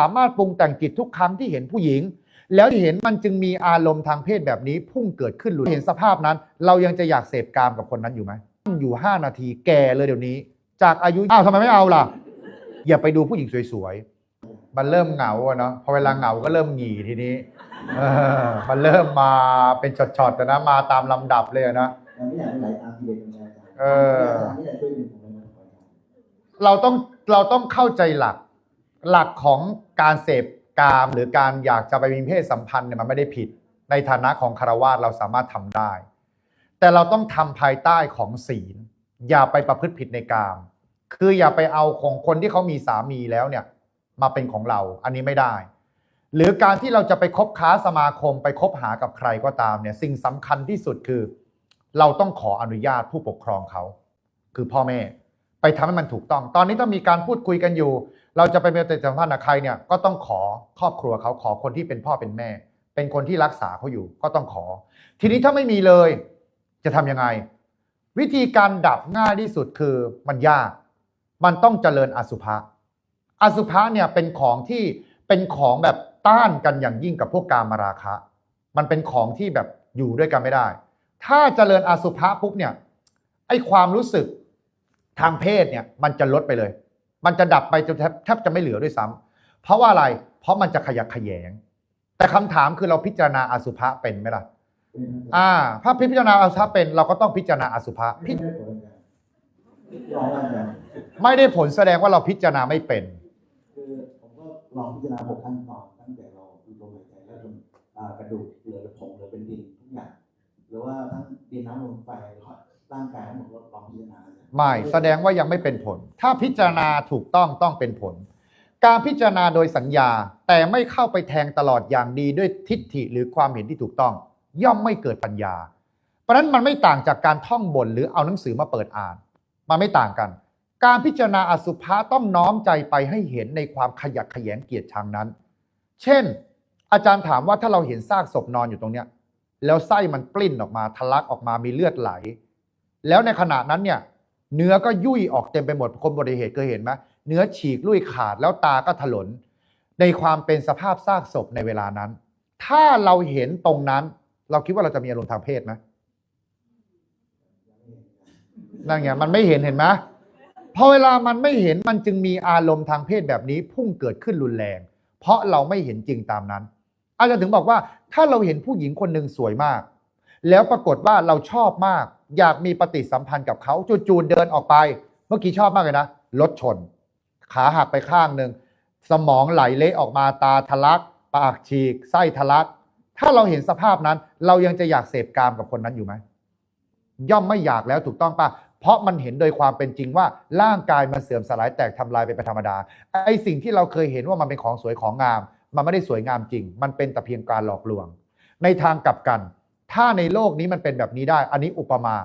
สามารถปรุงแต่งจิตทุกครั้งที่เห็นผู้หญิง แล้วที่เห็นมันจึงมีอารมณ์ทางเพศแบบนี้ พุ่งเกิดขึ้นหรือเห็นสภาพนั้น เรายังจะอยากเสพกามกับคนนั้นอยู่ไหมอยู่ 5 นาทีแก่เลยเดี๋ยวนี้ จากอายุอ้าวทำไมไม่เอาล่ะ อย่าไปดูผู้หญิงสวยๆมันเริ่มเหงาอะเนาะพอเวลาเหงาก็เริ่มหงีทีนี้เออมันเริ่มมาเป็นช็อตๆแต่นะมาตามลำดับเลยอะนะแต่ไม่อยากให้ไหลตามกิเลสเป็นอาจารย์เอออาจารย์ไม่ได้ช่วยดึงผมเลยนะขออาจารย์เราต้องเราต้องเข้าใจหลัก หลักของการเสพกามหรือการอยากจะไปมีเพศสัมพันธ์เนี่ยมันไม่ได้ผิด ในฐานะของคารวาสเราสามารถทำได้ แต่เราต้องทำภายใต้ของศีล อย่าไปประพฤติผิดในกาม คืออย่าไปเอาของคนที่เขามีสามีแล้วเนี่ยมาเป็นของเรา อันนี้ไม่ได้ หรือการที่เราจะไปคบค้าสมาคมไปคบหากับใครก็ตามเนี่ยสิ่งสำคัญที่สุดคือ เราต้องขออนุญาตผู้ปกครองเขา คือพ่อแม่ ไปทำให้มันถูกต้อง ตอนนี้ต้องมีการพูดคุยกันอยู่ เราจะไปมีปฏิสัมพันธ์กับใครเนี่ยก็ต้องขอครอบครัวเขาขอคนที่เป็นพ่อเป็นแม่ เป็นคนที่รักษาเขาอยู่ก็ต้องขอ ทีนี้ถ้าไม่มีเลยจะทำยังไง วิธีการดับง่ายที่สุดคือมันยาก มันต้องเจริญอสุภะอสุภะเนี่ยเป็นของที่เป็นของแบบต้านกันอย่างยิ่งกับพวกกามราคะ มันเป็นของที่แบบอยู่ด้วยกันไม่ได้ ถ้าเจริญอสุภะปุ๊บเนี่ยไอความรู้สึกทางเพศเนี่ยมันจะลดไปเลย มันจะดับไปจนแทบแทบจะไม่เหลือด้วยซ้ำเพราะว่าอะไร เพราะมันจะขยักขยแยง แต่คำถามคือเราพิจารณาอสุภะเป็นไหมล่ะเป็นอาจารย์อ่า ถ้าพิจารณาอสุภะเป็นเราก็ต้องพิจารณาอสุภะไม่พิได้ผลอาจารย์ลองอาจารย์ไม่ได้ผลแสดงว่าเราพิจารณาไม่เป็นคือผมก็ลองพิจารณาหกขั้นตอนตั้งแต่เราดูลมหายใจแล้วจนอ่ากระดูกเหลือผงเหลือเป็นดินทุกอย่างหรือว่าทั้งดินน้ำลมไฟแล้วก็ร่างกายทั้งหมดก็ลองพิจารณาอาจารย์ ไม่แสดงว่ายังไม่เป็นผล ถ้าพิจารณาถูกต้องต้องเป็นผล การพิจารณาโดยสัญญาแต่ไม่เข้าไปแทงตลอดอย่างดีด้วยทิฏฐิหรือความเห็นที่ถูกต้อง ย่อมไม่เกิดปัญญา เพราะฉะนั้นมันไม่ต่างจากการท่องบนหรือเอาหนังสือมาเปิดอ่าน มันไม่ต่างกัน การพิจารณาอสุภะต้องน้อมใจไปให้เห็นในความขยักขยงเกียรติชังนั้น เช่น อาจารย์ถามว่าถ้าเราเห็นซากศพนอนอยู่ตรงเนี้ยแล้วไส้มันปลิ้นออกมาทะลักออกมามีเลือดไหล แล้วในขณะนั้นเนี่ย เนื้อก็ยุ่ยออกเต็มไปหมดคนบริเหตุเคยเห็นไหมเนื้อฉีกลุ่ยขาดแล้วตาก็ถลน ในความเป็นสภาพซากศพในเวลานั้น ถ้าเราเห็นตรงนั้น เราคิดว่าเราจะมีอารมณ์ทางเพศไหมนั่นไงมันไม่เห็นเห็นไหมพอเวลามันไม่เห็นมันจึงมีอารมณ์ทางเพศแบบนี้ พุ่งเกิดขึ้นรุนแรง เพราะเราไม่เห็นจริงตามนั้น อาจารย์ถึงบอกว่า ถ้าเราเห็นผู้หญิงคนหนึ่งสวยมาก แล้วปรากฏว่าเราชอบมาก อยากมีปฏิสัมพันธ์กับเขาจู่ๆเดินออกไป เมื่อกี้ชอบมากเลยนะรถชน ขาหักไปข้างหนึ่งสมองไหลเละออกมาตาทะลัก ปากฉีก ไส้ทะลัก ถ้าเราเห็นสภาพนั้น เรายังจะอยากเสพกามกับคนนั้นอยู่ไหมย่อมไม่อยากแล้วถูกต้องป่ะเพราะมันเห็นโดยความเป็นจริงว่าร่างกายมันเสื่อมสลายแตกทำลายไปเป็นธรรมดาไอ้สิ่งที่เราเคยเห็นว่ามันเป็นของสวยของงาม มันไม่ได้สวยงามจริง มันเป็นแต่เพียงการหลอกลวง ในทางกลับกัน ถ้าในโลกนี้มันเป็นแบบนี้ได้ อันนี้อุปมา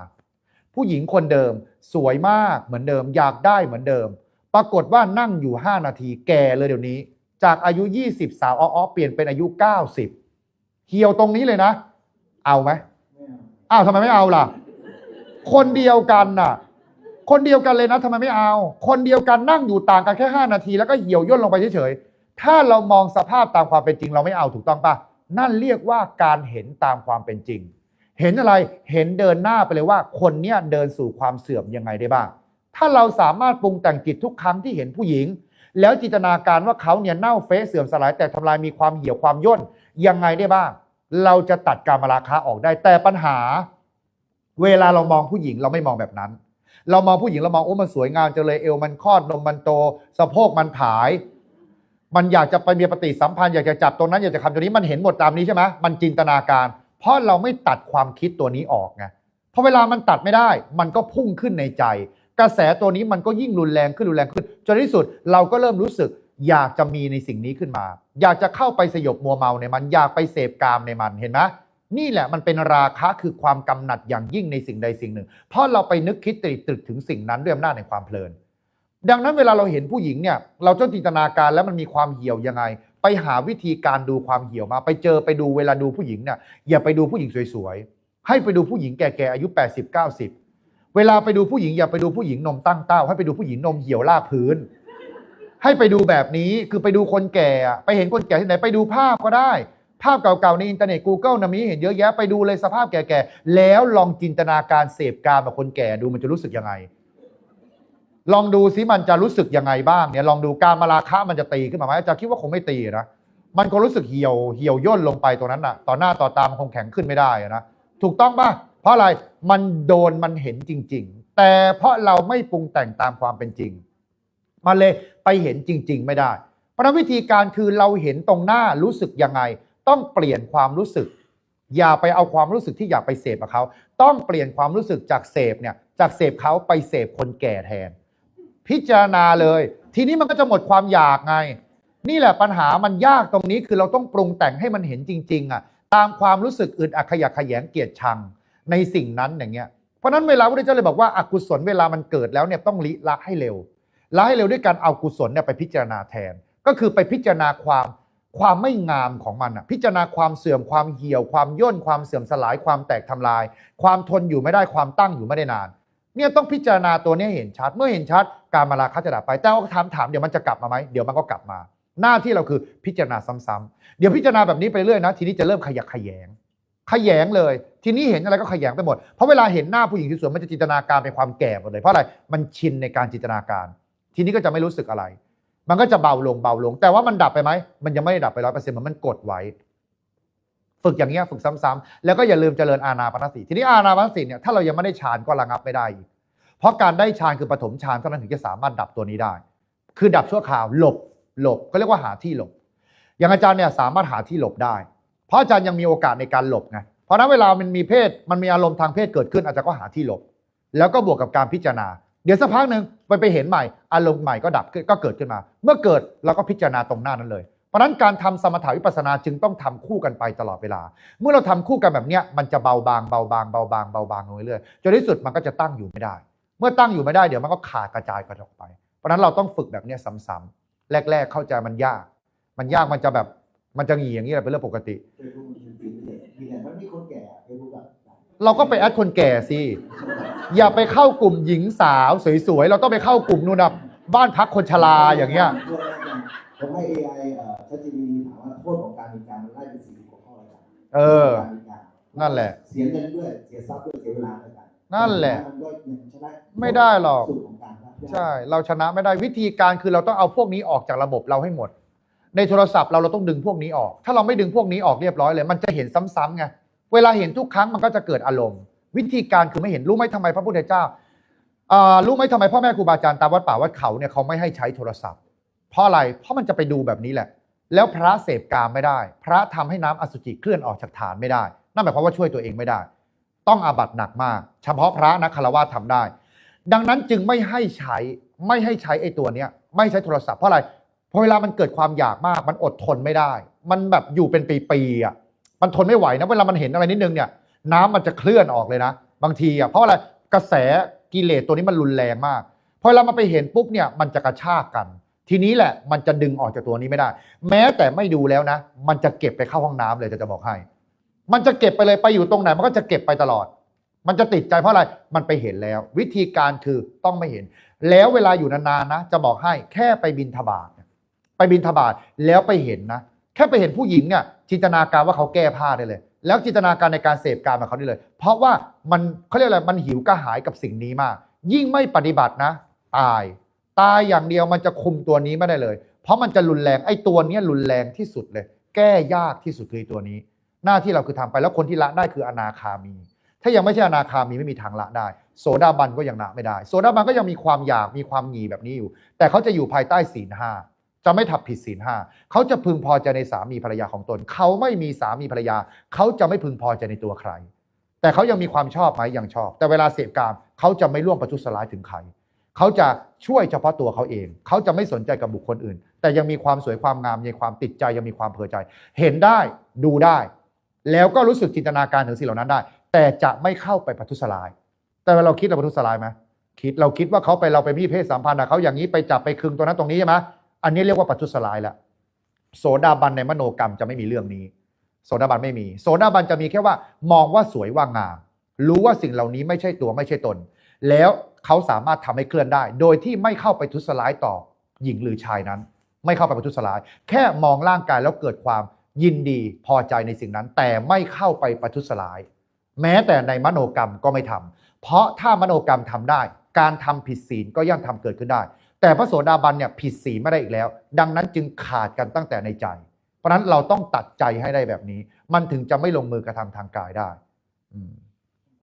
ผู้หญิงคนเดิม สวยมากเหมือนเดิม อยากได้เหมือนเดิม ปรากฏว่านั่งอยู่ 5 นาทีแก่เลยเดี๋ยวนี้ จากอายุ 20 สาวอ้อเปลี่ยนเป็นอายุ 90 เหี่ยวตรงนี้เลยนะ เอาไหมอาอ้าวทำไมไม่เอาล่ะ คนเดียวกันน่ะ คนเดียวกันเลยนะทำไมไม่เอา คนเดียวกันนั่งอยู่ต่างกันแค่ 5 นาทีแล้วก็เหี่ยวย่นลงไปเฉยๆถ้าเรามองสภาพตามความเป็นจริงเราไม่เอาถูกต้องปะ นั่นเรียกว่าการเห็นตามความเป็นจริง เห็นอะไรเห็นเดินหน้าไปเลยว่าคนเนี้ยเดินสู่ความเสื่อมยังไงได้บ้าง ถ้าเราสามารถปรุงแต่งจิตทุกครั้งที่เห็นผู้หญิง แล้วจินตนาการว่าเขาเนี่ยเน่าเฟะเสื่อมสลายแต่ทำลายมีความเหี่ยวความย่นยังไงได้บ้าง เราจะตัดการมาราคะออกได้แต่ปัญหา เวลาเรามองผู้หญิงเราไม่มองแบบนั้น เรามองผู้หญิงเรามองโอ้มันสวยงามจังเลยเอวมันคลอดนมมันโตสะโพกมันผาย มันอยากจะไปมีปฏิสัมพันธ์อยากจะจับตรงนั้นอยากจะทำตรงนี้มันเห็นหมดตามนี้ใช่ไหมมันจินตนาการ เพราะเราไม่ตัดความคิดตัวนี้ออกไงพอเวลามันตัดไม่ได้ มันก็พุ่งขึ้นในใจ กระแสตัวนี้มันก็ยิ่งรุนแรงขึ้นรุนแรงขึ้นจนที่สุดเราก็เริ่มรู้สึกอยากจะมีในสิ่งนี้ขึ้นมา อยากจะเข้าไปสยบมัวเมาในมันอยากไปเสพกามในมันเห็นไหมนี่แหละมันเป็นราคะคือความกำหนัดอย่างยิ่งในสิ่งใดสิ่งหนึ่ง เพราะเราไปนึกคิดตรึกถึงสิ่งนั้นด้วยอำนาจในความเพลิน ดังนั้นเวลาเราเห็นผู้หญิงเนี่ย เราต้องจินตนาการแล้วมันมีความเหี่ยวยังไง ไปหาวิธีการดูความเหี่ยวมา ไปเจอไปดูเวลาดูผู้หญิงเนี่ยอย่าไปดูผู้หญิงสวยๆ ให้ไปดูผู้หญิงแก่ๆอายุ 80 90 เวลาไปดูผู้หญิงอย่าไปดูผู้หญิงนมตั้งเต้า ให้ไปดูผู้หญิงนมเหี่ยวลากพื้น ให้ไปดูแบบนี้คือไปดูคนแก่ ไปเห็นคนแก่ที่ไหนไปดูภาพก็ได้ ภาพเก่าๆในอินเทอร์เน็ต Google นะมีเห็นเยอะแยะไปดูเลยสภาพแก่ๆแล้วลองจินตนาการเสพการแบบคนแก่ดูมันจะรู้สึกยังไง ลองดูซิมันจะรู้สึกยังไงบ้างเนี่ยลองดูการมาราคะมันจะตีขึ้นมาไหมอาจารย์คิดว่าคงไม่ตีนะมันก็รู้สึกเหี่ยวเหี่ยวย่นลงไปตรงนั้นน่ะต่อหน้าต่อตามันคงแข็งขึ้นไม่ได้นะถูกต้องป่ะเพราะอะไรมันโดนมันเห็นจริง ๆ แต่เพราะเราไม่ปรุงแต่งตามความเป็นจริง มันเลยไปเห็นจริง ๆ ไม่ได้ เพราะฉะนั้นวิธีการคือเราเห็นตรงหน้ารู้สึกยังไง ต้องเปลี่ยนความรู้สึก อย่าไปเอาความรู้สึกที่อยากไปเสพกับเขา ต้องเปลี่ยนความรู้สึกจากเสพเนี่ยจากเสพเขาไปเสพคนแก่แทน พิจารณาเลย ทีนี้มันก็จะหมดความอยากไง นี่แหละปัญหามันยากตรงนี้คือเราต้องปรุงแต่งให้มันเห็นจริงๆอะตามความรู้สึกอึดอัดขยะขยงเกลียดชังในสิ่งนั้นอย่างเงี้ยเพราะนั้นเวลาพระพุทธเจ้าเลยบอกว่าอกุศลเวลามันเกิดแล้วเนี่ยต้องลิละให้เร็วละให้เร็วด้วยการเอากุศลเนี่ยไปพิจารณาแทน ก็คือไปพิจารณาความความไม่งามของมันอะพิจารณาความเสื่อมความเหี่ยว ความย่นความเสื่อมสลายความแตกทำลาย ความทนอยู่ไม่ได้ความตั้งอยู่ไม่ได้นาน เนี่ยต้องพิจารณาตัวนี้เห็นชัด เมื่อเห็นชัด การมาราคะจะดับไป แต่ว่าถามถามเดี๋ยวมันจะกลับมาไหมเดี๋ยวมันก็กลับมา หน้าที่เราคือพิจารณาซ้ำๆเดี๋ยวพิจารณาแบบนี้ไปเรื่อยนะ ทีนี้จะเริ่มขยักขยงขยงเลย ทีนี้เห็นอะไรก็ขยงไปหมด เพราะเวลาเห็นหน้าผู้หญิงที่สวยมันจะจินตนาการเป็นความแก่หมดเลย เพราะอะไร มันชินในการจินตนาการ ทีนี้ก็จะไม่รู้สึกอะไร มันก็จะเบาลงเบาลง แต่ว่ามันดับไปไหมมันยังไม่ได้ดับไปร้อยเปอร์เซ็นต์มันกดไว้ ฝึกอย่างเงี้ยฝึกซ้ำๆแล้วก็อย่าลืมเจริญอานาปานสติทีนี้อานาปานสติเนี่ยถ้าเรายังไม่ได้ฌานก็ระงับไม่ได้อีกเพราะการได้ฌานคือปฐมฌานเท่านั้นถึงจะสามารถดับตัวนี้ได้ คือดับชั่วคราวหลบหลบก็เรียกว่าหาที่หลบ อย่างอาจารย์เนี่ยสามารถหาที่หลบได้ เพราะอาจารย์ยังมีโอกาสในการหลบไงเพราะนั้นเวลามันมีเพศมันมีอารมณ์ทางเพศเกิดขึ้นอาจารย์ก็หาที่หลบ แล้วก็บวกกับการพิจารณา เดี๋ยวสักพักหนึ่งไปไปเห็นใหม่อารมณ์ใหม่ก็ดับก็เกิดขึ้นมา เมื่อเกิดเราก็พิจารณาตรงหน้านั้นเลย ราะนั้นการทำสมถาวิปัสนาจึงต้องทำคู่กันไปตลอดเวลา เมื่อเราทำคู่กันแบบเนี้ยมันจะเบาบางเบาบางเบาบางเบาบางลงเรื่อยๆจนที่สุดมันก็จะตั้งอยู่ไม่ได้ เมื่อตั้งอยู่ไม่ได้เดี๋ยวมันก็ขาดกระจายกันออกไป เพราะนั้นเราต้องฝึกแบบเนี้ยซ้ำๆแรก ๆ เข้าใจมันยาก มันยากมันจะแบบมันจะหงีอย่างนี้แหละเป็นเรื่องปกติเฟซบุ๊กมันเป็นฟีดเลยมีแต่มันมีคนแก่เฟซบุ๊กอะเราก็ไปแอดคนแก่สิอย่าไปเข้ากลุ่มหญิงสาวสวยๆเราต้องไปเข้ากลุ่มนู่นนะบ้านพักคนชราอย่างเงี้ย ผมให้ AI เอ่อ ChatGPT ถามว่าโทษของการมีการมันไล่เป็นสี่สิบกว่าข้อเลยครับเออ การมีการนั่นแหละ เสียเงินด้วยเสียทรัพย์ด้วยเสียเวลาด้วยกันนั่นแหละ มันก็ยังชนะไม่ได้หรอก สูตรของการครับใช่ เราชนะไม่ได้วิธีการคือเราต้องเอาพวกนี้ออกจากระบบเราให้หมด ในโทรศัพท์เราเราต้องดึงพวกนี้ออก ถ้าเราไม่ดึงพวกนี้ออกเรียบร้อยเลย มันจะเห็นซ้ำๆไงเวลาเห็นทุกครั้งมันก็จะเกิดอารมณ์ วิธีการคือไม่เห็นรู้ไหมทำไมพระพุทธเจ้าอ่ารู้ไหมทำไมพ่อแม่ครูบาอาจารย์ตามวัดป่าวัดเขาเนี่ยเขาไม่ให้ใช้โทรศัพท์ เพราะอะไร เพราะมันจะไปดูแบบนี้แหละ แล้วพระเสพกามไม่ได้ พระทำให้น้ำอสุจิเคลื่อนออกจากฐานไม่ได้ นั่นหมายความว่าช่วยตัวเองไม่ได้ ต้องอาบัตหนักมาก เฉพาะพระนะคารวะทำได้ ดังนั้นจึงไม่ให้ใช้ไม่ให้ใช้ไอ้ตัวเนี้ย ไม่ใช้โทรศัพท์เพราะอะไรเพราะเวลามันเกิดความอยากมาก มันอดทนไม่ได้ มันแบบอยู่เป็นปีๆอะมันทนไม่ไหวนะเวลามันเห็นอะไรนิดนึงเนี่ย น้ำมันจะเคลื่อนออกเลยนะ บางทีอะเพราะอะไรกระแสกิเลสตัวนี้มันรุนแรงมากพอเวลามันไปเห็นปุ๊บเนี่ยมันจะกระชากกัน ทีนี้แหละมันจะดึงออกจากตัวนี้ไม่ได้ แม้แต่ไม่ดูแล้วนะ มันจะเก็บไปเข้าห้องน้ำเลยจะจะบอกให้ มันจะเก็บไปเลยไปอยู่ตรงไหน มันก็จะเก็บไปตลอด มันจะติดใจเพราะอะไรมันไปเห็นแล้ว วิธีการคือต้องไม่เห็น แล้วเวลาอยู่นานๆนะ จะบอกให้แค่ไปบินทบาทไปบินทบาทแล้วไปเห็นนะ แค่ไปเห็นผู้หญิงเนี่ยจินตนาการว่าเขาแก้ผ้าได้เลย แล้วจินตนาการในการเสพการมาเขาได้เลย เพราะว่ามันเขาเรียกอะไรมันหิวกระหายกับสิ่งนี้มาก ยิ่งไม่ปฏิบัตินะ ตาย ตายอย่างเดียวมันจะคุมตัวนี้ไม่ได้เลย เพราะมันจะรุนแรงไอ้ตัวนี้รุนแรงที่สุดเลย แก้ยากที่สุดคือตัวนี้ หน้าที่เราคือทำไปแล้วคนที่ละได้คืออนาคามี ถ้ายังไม่ใช่อนาคามีไม่มีทางละได้ โสดาบันก็ยังละไม่ได้ โสดาบันก็ยังมีความอยากมีความหงีแบบนี้อยู่ แต่เขาจะอยู่ภายใต้ศีลห้าจะไม่ทับผิดศีลห้าเขาจะพึงพอใจในสามีภรรยาของตน เขาไม่มีสามีภรรยา เขาจะไม่พึงพอใจในตัวใคร แต่เขายังมีความชอบไหมยังชอบ แต่เวลาเสพกามเขาจะไม่ร่วมประทุษร้ายถึงใคร เขาจะช่วยเฉพาะตัวเขาเอง เขาจะไม่สนใจกับบุคคลอื่น แต่ยังมีความสวยความงามมีความติดใจยังมีความเพอใจ เห็นได้ดูได้ แล้วก็รู้สึกจินตนาการถึงสิ่งเหล่านั้นได้ แต่จะไม่เข้าไปประทุษร้าย แต่เราคิดเราประทุษร้ายไหมคิดเราคิดว่าเขาไปเราไปมีเพศสัมพันธ์เขาอย่างนี้ไปจับไปคึงตัวนั้นตรงนี้ใช่ไหมอันนี้เรียกว่าประทุษร้ายแล้วโสดาบันในมโนกรรมจะไม่มีเรื่องนี้ โสดาบันไม่มี โสดาบันจะมีแค่ว่ามองว่าสวยว่างามรู้ว่าสิ่งเหล่านี้ไม่ใช่ตัวไม่ใช่ตน แล้ว เขาสามารถทำให้เคลื่อนได้ โดยที่ไม่เข้าไปทุษร้ายต่อหญิงหรือชายนั้น ไม่เข้าไปประทุษร้าย แค่มองร่างกายแล้วเกิดความยินดีพอใจในสิ่งนั้น แต่ไม่เข้าไปประทุษร้าย แม้แต่ในมโนกรรมก็ไม่ทำเพราะถ้ามโนกรรมทำได้ การทำผิดศีลก็ย่อมทำเกิดขึ้นได้ แต่พระโสดาบันเนี่ยผิดศีลไม่ได้อีกแล้ว ดังนั้นจึงขาดกันตั้งแต่ในใจ เพราะนั้นเราต้องตัดใจให้ได้แบบนี้ มันถึงจะไม่ลงมือกระทำทางกายได้ อืม